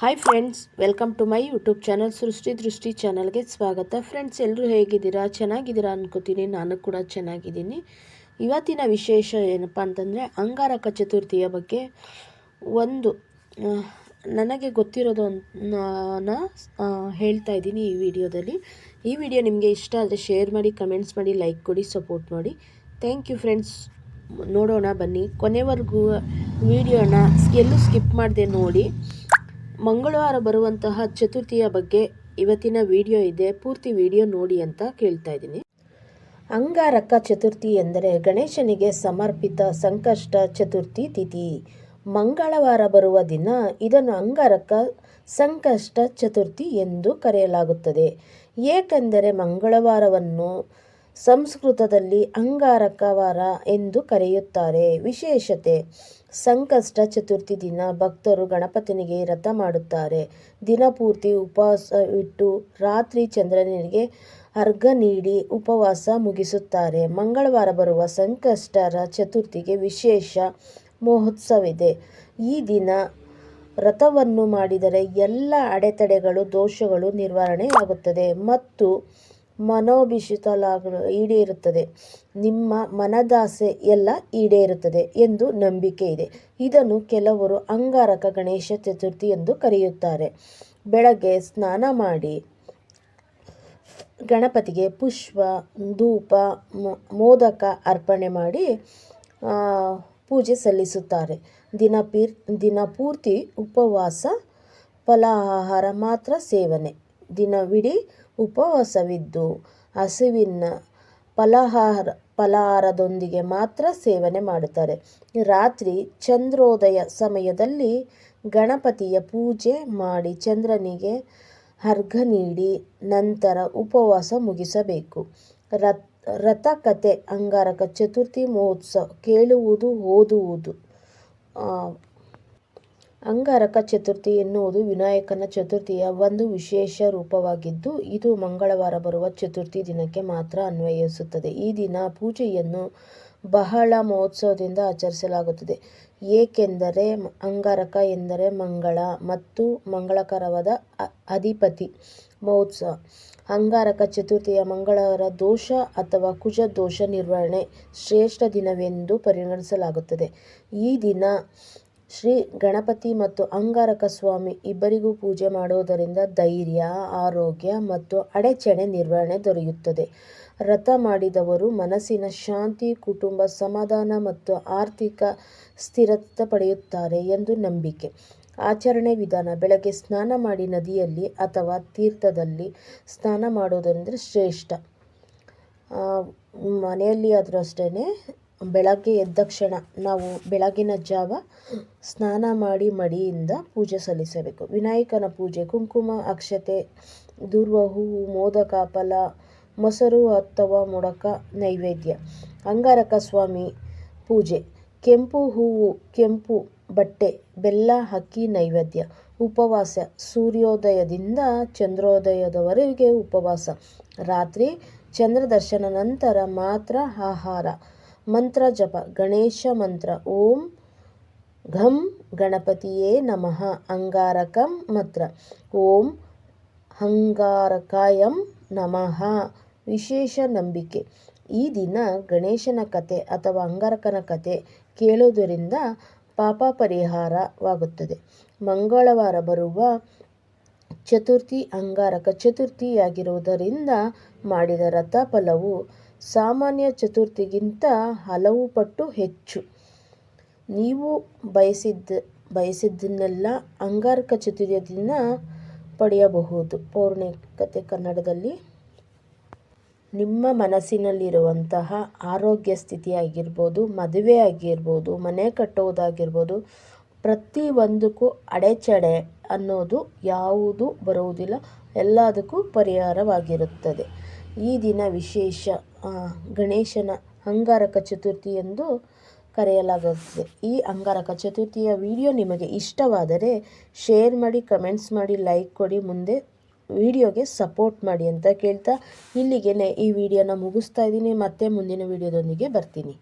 Hi friends welcome to my YouTube channel Srishti Drishti ಚಾನಲ್ಗೆ ಸ್ವಾಗತ. Friends ಎಲ್ಲರೂ ಹೇಗಿದ್ದೀರಾ? ಚೆನ್ನಾಗಿದ್ದೀರಾ ಅನ್ಕೋತೀನಿ. ನಾನು ಕೂಡ ಚೆನ್ನಾಗಿದ್ದೀನಿ. ಇವತ್ತಿನ ವಿಶೇಷ ಏನಪ್ಪ ಅಂತಂದರೆ, ಅಂಗಾರಕ ಚತುರ್ಥಿಯ ಬಗ್ಗೆ ಒಂದು ನನಗೆ ಗೊತ್ತಿರೋದನ್ನ ಹೇಳ್ತಾ ಇದ್ದೀನಿ ಈ ವಿಡಿಯೋದಲ್ಲಿ. ಈ ವಿಡಿಯೋ ನಿಮಗೆ ಇಷ್ಟ ಆದರೆ ಶೇರ್ ಮಾಡಿ ಕಮೆಂಟ್ಸ್ ಮಾಡಿ ಲೈಕ್ ಕೊಡಿ ಸಪೋರ್ಟ್ ಮಾಡಿ. ಥ್ಯಾಂಕ್ ಯು ಫ್ರೆಂಡ್ಸ್ ನೋಡೋಣ ಬನ್ನಿ. ಕೊನೆವರೆಗೂ ವಿಡಿಯೋನ ಎಲ್ಲೂ ಸ್ಕಿಪ್ ಮಾಡಿದೆ ನೋಡಿ. ಮಂಗಳವಾರ ಬರುವಂತಹ ಚತುರ್ಥಿಯ ಬಗ್ಗೆ ಇವತ್ತಿನ ವಿಡಿಯೋ ಇದೆ. ಪೂರ್ತಿ ವಿಡಿಯೋ ನೋಡಿ ಅಂತ ಕೇಳ್ತಾ ಇದ್ದೀನಿ. ಅಂಗಾರಕ ಚತುರ್ಥಿ ಎಂದರೆ ಗಣೇಶನಿಗೆ ಸಮರ್ಪಿತ ಸಂಕಷ್ಟ ಚತುರ್ಥಿ ತಿಥಿ. ಮಂಗಳವಾರ ಬರುವ ದಿನ ಇದನ್ನು ಅಂಗಾರಕ ಸಂಕಷ್ಟ ಚತುರ್ಥಿ ಎಂದು ಕರೆಯಲಾಗುತ್ತದೆ. ಏಕೆಂದರೆ ಮಂಗಳವಾರವನ್ನು ಸಂಸ್ಕೃತದಲ್ಲಿ ಅಂಗಾರಕವಾರ ಎಂದು ಕರೆಯುತ್ತಾರೆ. ವಿಶೇಷತೆ, ಸಂಕಷ್ಟ ಚತುರ್ಥಿ ದಿನ ಭಕ್ತರು ಗಣಪತಿನಿಗೆ ರಥ ಮಾಡುತ್ತಾರೆ. ದಿನಪೂರ್ತಿ ಉಪವಾಸವಿಟ್ಟು ರಾತ್ರಿ ಚಂದ್ರನಿಗೆ ಅರ್ಘ ನೀಡಿ ಉಪವಾಸ ಮುಗಿಸುತ್ತಾರೆ. ಮಂಗಳವಾರ ಬರುವ ಸಂಕಷ್ಟರ ಚತುರ್ಥಿಗೆ ವಿಶೇಷ ಮಹೋತ್ಸವವಿದೆ. ಈ ದಿನ ವ್ರತವನ್ನು ಮಾಡಿದರೆ ಎಲ್ಲ ಅಡೆತಡೆಗಳು, ದೋಷಗಳು ನಿವಾರಣೆಯಾಗುತ್ತದೆ ಮತ್ತು ಮನೋಭಿಷಿತಲಾಗ ಈಡೇರುತ್ತದೆ. ನಿಮ್ಮ ಮನದಾಸೆ ಎಲ್ಲ ಈಡೇರುತ್ತದೆ ಎಂದು ನಂಬಿಕೆ ಇದೆ. ಇದನ್ನು ಕೆಲವರು ಅಂಗಾರಕ ಗಣೇಶ ಚತುರ್ಥಿ ಎಂದು ಕರೆಯುತ್ತಾರೆ. ಬೆಳಗ್ಗೆ ಸ್ನಾನ ಮಾಡಿ ಗಣಪತಿಗೆ ಪುಷ್ಪ, ಧೂಪ ಮೋದಕ ಅರ್ಪಣೆ ಮಾಡಿ ಪೂಜೆ ಸಲ್ಲಿಸುತ್ತಾರೆ. ದಿನ ಪೀರ್, ದಿನ ಪೂರ್ತಿ ಉಪವಾಸ, ಫಲಾಹಾರ ಮಾತ್ರ ಸೇವನೆ. ದಿನವಿಡೀ ಉಪವಾಸವಿದ್ದು ಹಸುವಿನ ಫಲಹಾರ, ಫಲಹಾರದೊಂದಿಗೆ ಮಾತ್ರ ಸೇವನೆ ಮಾಡುತ್ತಾರೆ. ರಾತ್ರಿ ಚಂದ್ರೋದಯ ಸಮಯದಲ್ಲಿ ಗಣಪತಿಯ ಪೂಜೆ ಮಾಡಿ ಚಂದ್ರನಿಗೆ ಅರ್ಘ ನೀಡಿ ನಂತರ ಉಪವಾಸ ಮುಗಿಸಬೇಕು. ರಥ ರಥಕಥೆ, ಅಂಗಾರಕ, ಚತುರ್ಥಿ ಮಹೋತ್ಸವ ಕೇಳುವುದು, ಓದುವುದು ಅಂಗಾರಕ ಚತುರ್ಥಿ ಎನ್ನುವುದು ವಿನಾಯಕನ ಚತುರ್ಥಿಯ ಒಂದು ವಿಶೇಷ ರೂಪವಾಗಿದ್ದು, ಇದು ಮಂಗಳವಾರ ಬರುವ ಚತುರ್ಥಿ ದಿನಕ್ಕೆ ಮಾತ್ರ ಅನ್ವಯಿಸುತ್ತದೆ. ಈ ದಿನ ಪೂಜೆಯನ್ನು ಬಹಳ ಮಹೋತ್ಸವದಿಂದ ಆಚರಿಸಲಾಗುತ್ತದೆ. ಏಕೆಂದರೆ, ಅಂಗಾರಕ ಎಂದರೆ ಮಂಗಳ ಮತ್ತು ಮಂಗಳಕರವಾದ ಅಧಿಪತಿ ಮಹೋತ್ಸವ. ಅಂಗಾರಕ ಚತುರ್ಥಿಯ ಮಂಗಳವಾರ ದೋಷ ಅಥವಾ ಕುಜ ದೋಷ ನಿರ್ವಹಣೆ ಶ್ರೇಷ್ಠ ದಿನವೆಂದು ಪರಿಗಣಿಸಲಾಗುತ್ತದೆ. ಈ ದಿನ ಶ್ರೀ ಗಣಪತಿ ಮತ್ತು ಅಂಗಾರಕ ಸ್ವಾಮಿ ಇಬ್ಬರಿಗೂ ಪೂಜೆ ಮಾಡುವುದರಿಂದ ಧೈರ್ಯ, ಆರೋಗ್ಯ ಮತ್ತು ಅಡಚಣೆ ನಿರ್ವಹಣೆ ದೊರೆಯುತ್ತದೆ. ವ್ರತ ಮಾಡಿದವರು ಮನಸ್ಸಿನ ಶಾಂತಿ, ಕುಟುಂಬ ಸಮಾಧಾನ ಮತ್ತು ಆರ್ಥಿಕ ಸ್ಥಿರತೆ ಪಡೆಯುತ್ತಾರೆ ಎಂದು ನಂಬಿಕೆ. ಆಚರಣೆ ವಿಧಾನ, ಬೆಳಗ್ಗೆ ಸ್ನಾನ ಮಾಡಿ ನದಿಯಲ್ಲಿ ಅಥವಾ ತೀರ್ಥದಲ್ಲಿ ಸ್ನಾನ ಮಾಡುವುದರಿಂದ ಶ್ರೇಷ್ಠ. ಮನೆಯಲ್ಲಿ ಆದರೂ ಅಷ್ಟೇ ಬೆಳಗ್ಗೆ ಎದ್ದಕ್ಷಣ ನಾವು ಬೆಳಗಿನ ಜಾವ ಸ್ನಾನ ಮಾಡಿ ಮಡಿಯಿಂದ ಪೂಜೆ ಸಲ್ಲಿಸಬೇಕು. ವಿನಾಯಕನ ಪೂಜೆ, ಕುಂಕುಮ, ಅಕ್ಷತೆ ದೂರ್ವ ಹೂವು, ಮೋದಕ, ಫಲ, ಮೊಸರು ಅಥವಾ ಮೊಡಕ ನೈವೇದ್ಯ, ಅಂಗಾರಕ ಸ್ವಾಮಿ ಪೂಜೆ, ಕೆಂಪು ಹೂವು, ಕೆಂಪು ಬಟ್ಟೆ, ಬೆಲ್ಲ ಹಕ್ಕಿ ನೈವೇದ್ಯ, ಉಪವಾಸ, ಸೂರ್ಯೋದಯದಿಂದ ಚಂದ್ರೋದಯದವರೆಗೆ ಉಪವಾಸ, ರಾತ್ರಿ ಚಂದ್ರ ದರ್ಶನ ನಂತರ ಮಾತ್ರ ಆಹಾರ. ಮಂತ್ರ ಜಪ, ಗಣೇಶ ಮಂತ್ರ, ಓಂ ಘಂ ಗಣಪತಿಯೇ ನಮಃ, ಅಂಗಾರಕಂ ಮಂತ್ರ, ಓಂ ಅಂಗಾರಕಾಯಂ ನಮಃ, ವಿಶೇಷ ನಂಬಿಕೆ. ಈ ದಿನ ಗಣೇಶನ ಕತೆ ಅಥವಾ ಅಂಗಾರಕನ ಕತೆ ಕೇಳುವುದರಿಂದ ಪಾಪ ಪರಿಹಾರವಾಗುತ್ತದೆ. ಮಂಗಳವಾರ ಬರುವ ಚತುರ್ಥಿ ಅಂಗಾರಕ ಚತುರ್ಥಿಯಾಗಿರುವುದರಿಂದ ಮಾಡಿದ ರಥ ಫಲವು ಸಾಮಾನ್ಯ ಚತುರ್ಥಿಗಿಂತ ಹಲವು ಪಟ್ಟು ಹೆಚ್ಚು. ನೀವು ಬಯಸಿದ್ದ, ಬಯಸಿದ್ದನ್ನೆಲ್ಲ ಅಂಗಾರಕ ಚತುರ್ಥಿಯ ಪಡೆಯಬಹುದು. ಪೌರ್ಣಿಕತೆ ಕನ್ನಡದಲ್ಲಿ ನಿಮ್ಮ ಮನಸ್ಸಿನಲ್ಲಿರುವಂತಹ ಆರೋಗ್ಯ ಸ್ಥಿತಿ ಆಗಿರ್ಬೋದು ಮದುವೆ ಆಗಿರ್ಬೋದು, ಮನೆ ಕಟ್ಟುವುದಾಗಿರ್ಬೋದು ಪ್ರತಿಯೊಂದಕ್ಕೂ ಅಡೆಚಡೆ ಅನ್ನೋದು ಯಾವುದು ಬರುವುದಿಲ್ಲ. ಎಲ್ಲದಕ್ಕೂ ಪರಿಹಾರವಾಗಿರುತ್ತದೆ. ಈ ದಿನ ವಿಶೇಷ ಗಣೇಶನ ಅಂಗಾರಕ ಚತುರ್ಥಿ ಎಂದು ಕರೆಯಲಾಗುತ್ತದೆ. ಈ ಅಂಗಾರಕ ಚತುರ್ಥಿಯ ವಿಡಿಯೋ ನಿಮಗೆ ಇಷ್ಟವಾದರೆ ಶೇರ್ ಮಾಡಿ, ಕಮೆಂಟ್ಸ್ ಮಾಡಿ, ಲೈಕ್ ಕೊಡಿ, ಮುಂದೆ ವಿಡಿಯೋಗೆ ಸಪೋರ್ಟ್ ಮಾಡಿ ಅಂತ ಕೇಳ್ತಾ ಇಲ್ಲಿಗೆ ಈ ವಿಡಿಯೋನ ಮುಗಿಸ್ತಾ ಇದ್ದೀನಿ. ಮತ್ತೆ ಮುಂದಿನ ವಿಡಿಯೋದೊಂದಿಗೆ ಬರ್ತೀನಿ.